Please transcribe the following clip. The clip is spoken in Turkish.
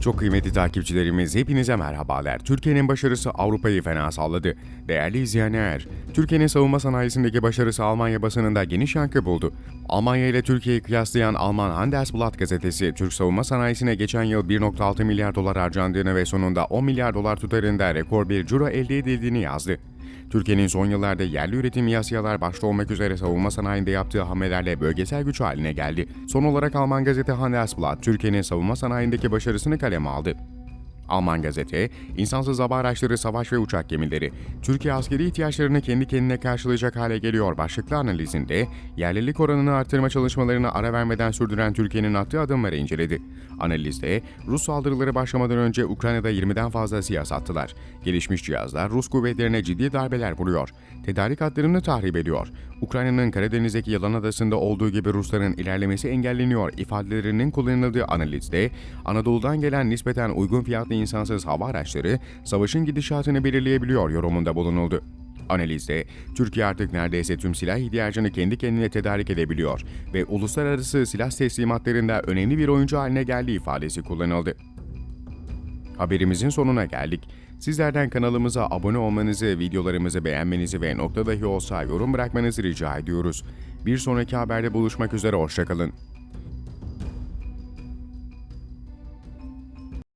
Çok kıymetli takipçilerimiz hepinize merhabalar. Türkiye'nin başarısı Avrupa'yı fena salladı. Değerli izleyenler, Türkiye'nin savunma sanayisindeki başarısı Almanya basınında geniş yankı buldu. Almanya ile Türkiye'yi kıyaslayan Alman Handelsblatt gazetesi, Türk savunma sanayisine geçen yıl 1.6 milyar dolar harcandığını ve sonunda 10 milyar dolar tutarında rekor bir ciro elde edildiğini yazdı. Türkiye'nin son yıllarda yerli üretim yasayalar başta olmak üzere savunma sanayinde yaptığı hamlelerle bölgesel güç haline geldi. Son olarak Alman gazete Handelsblatt, Türkiye'nin savunma sanayindeki başarısını kaleme aldı. Alman gazete, insansız hava araçları, savaş ve uçak gemileri, Türkiye askeri ihtiyaçlarını kendi kendine karşılayacak hale geliyor başlıklı analizinde, yerlilik oranını artırma çalışmalarını ara vermeden sürdüren Türkiye'nin attığı adımları inceledi. Analizde, Rus saldırıları başlamadan önce Ukrayna'da 20'den fazla SİHA sattılar. Gelişmiş cihazlar Rus kuvvetlerine ciddi darbeler vuruyor. Tedarik hatlarını tahrip ediyor. Ukrayna'nın Karadeniz'deki Yalan Adası'nda olduğu gibi Rusların ilerlemesi engelleniyor ifadelerinin kullanıldığı analizde, Anadolu'dan gelen nispeten uygun fiyatlı insansız hava araçları savaşın gidişatını belirleyebiliyor yorumunda bulunuldu. Analizde, Türkiye artık neredeyse tüm silah ihtiyacını kendi kendine tedarik edebiliyor ve uluslararası silah teslimatlarında önemli bir oyuncu haline geldiği ifadesi kullanıldı. Haberimizin sonuna geldik. Sizlerden kanalımıza abone olmanızı, videolarımızı beğenmenizi ve nokta dahi olsa yorum bırakmanızı rica ediyoruz. Bir sonraki haberde buluşmak üzere, hoşçakalın.